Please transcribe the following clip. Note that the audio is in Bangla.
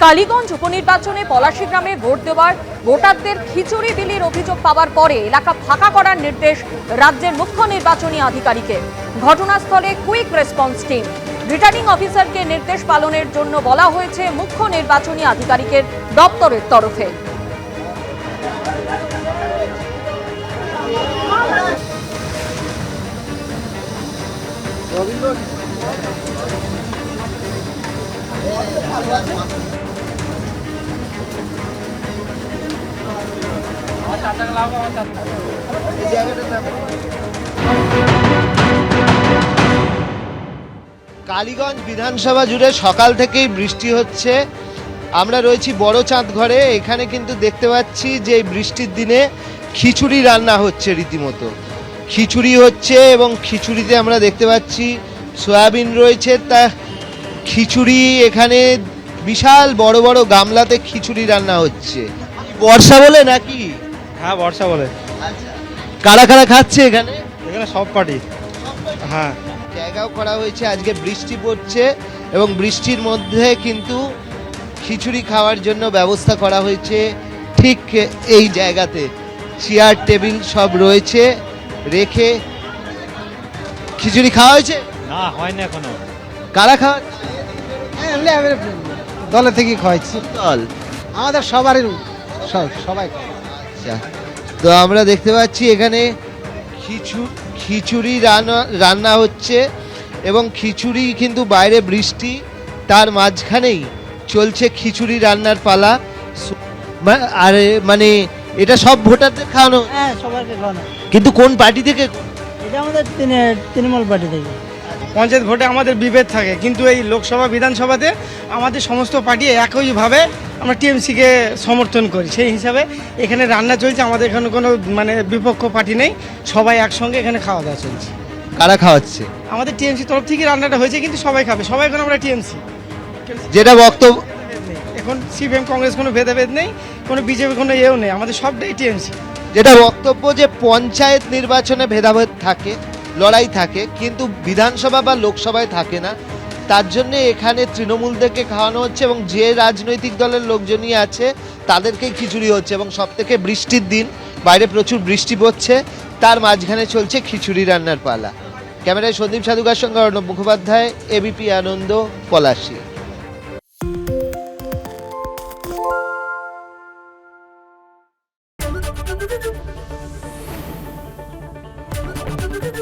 কালীগঞ্জ উপনির্বাচনে পলাশী গ্রামে ভোট দেওয়ার ভোটারদের খিচুড়ি বিলির অভিযোগ পাওয়ার পরে এলাকা ফাঁকা করার নির্দেশ রাজ্যের মুখ্য নির্বাচনী আধিকারিকের। ঘটনাস্থলে কুইক রেসপন্স টিম। রিটার্নিং অফিসারকে নির্দেশ পালনের জন্য বলা হয়েছে মুখ্য নির্বাচনী আধিকারিকের দপ্তরের তরফে। কালীগঞ্জ বিধানসভা জুড়ে সকাল থেকেই বৃষ্টি হচ্ছে। আমরা রয়েছি বড় চাঁদ ঘরে, এখানে কিন্তু দেখতে পাচ্ছি যে বৃষ্টির দিনে খিচুড়ি রান্না হচ্ছে রীতিমতো। খিচুড়ি হচ্ছে এবং খিচুড়িতে আমরা দেখতে পাচ্ছি সয়াবিন রয়েছে। তা খিচুড়ি এখানে বিশাল বড় বড় গামলাতে খিচুড়ি রান্না হচ্ছে। বর্ষা বলে নাকি? হ্যাঁ বর্ষা বলে। কারা কারা খাচ্ছে এখানে? এখানে সব পার্টি। হ্যাঁ। জায়গাও করা হয়েছে আজকে বৃষ্টি পড়ছে এবং বৃষ্টির মধ্যে কিন্তু খিচুড়ি খাওয়ার জন্য ব্যবস্থা করা হয়েছে ঠিক এই জায়গাতে। চেয়ার টেবিল সব রয়েছে রেখে খিচুড়ি খাওয়া হয়েছে? না হয়নি এখনও। কারা খাওয়া? এমনি আমি দলে থেকে খাওয়াচ্ছি দল। আমাদের সবারই সব সবাই খায়। আচ্ছা। তো আমরা দেখতে পাচ্ছি এখানে খিচু খিচুড়ি রান্না রান্না হচ্ছে এবং খিচুড়ি কিন্তু বাইরে বৃষ্টি তার মাঝখানেই চলছে খিচুড়ি রান্নার পালা। আর মানে এটা সব ভোটারদের খাওয়ানো? হ্যাঁ সবাইকে খাওয়ানো। কিন্তু কোন পার্টি থেকে? এটা আমাদের তৃণমূল পার্টি থেকে। পঞ্চায়েত ভোটে আমাদের বিভেদ থাকে কিন্তু এই লোকসভা বিধানসভাতে আমাদের সমস্ত পার্টি একইভাবে আমরা টিএমসিকে সমর্থন করি। সেই হিসাবে এখানে রান্না চলছে আমাদের এখানে কোনো মানে বিপক্ষ পার্টি নেই। সবাই একসঙ্গে এখানে খাওয়া দাওয়া চলছে। কারা খাওয়াচ্ছে? আমাদের টিএমসি তরফ থেকে রান্নাটা হয়েছে কিন্তু সবাই খাবে। সবাই এখন আমরা টিএমসি। যেটা বক্তব্য এখন সিপিএম কংগ্রেস কোনো ভেদাভেদ নেই কোনো বিজেপি কোনো ইয়েও নেই। আমাদের সবটাই টিএমসি। যেটা বক্তব্য যে পঞ্চায়েত নির্বাচনে ভেদাভেদ থাকে লড়াই থাকে কিন্তু বিধানসভা বা লোকসভায় থাকে না। তার জন্য এখানে তৃণমূলদেরকে খাওয়ানো হচ্ছে এবং যে রাজনৈতিক দলের লোকজনই আছে, তাদেরকেই খিচুড়ি হচ্ছে এবং সব থেকে বৃষ্টির দিন, বাইরে প্রচুর বৃষ্টি পড়ছে, তার মাঝখানে চলছে খিচুড়ি রান্নার পালা। ক্যামেরায় সন্দীপ সাধুকার সঙ্গে অর্ণব মুখোপাধ্যায় এবিপি আনন্দ, পলাশী।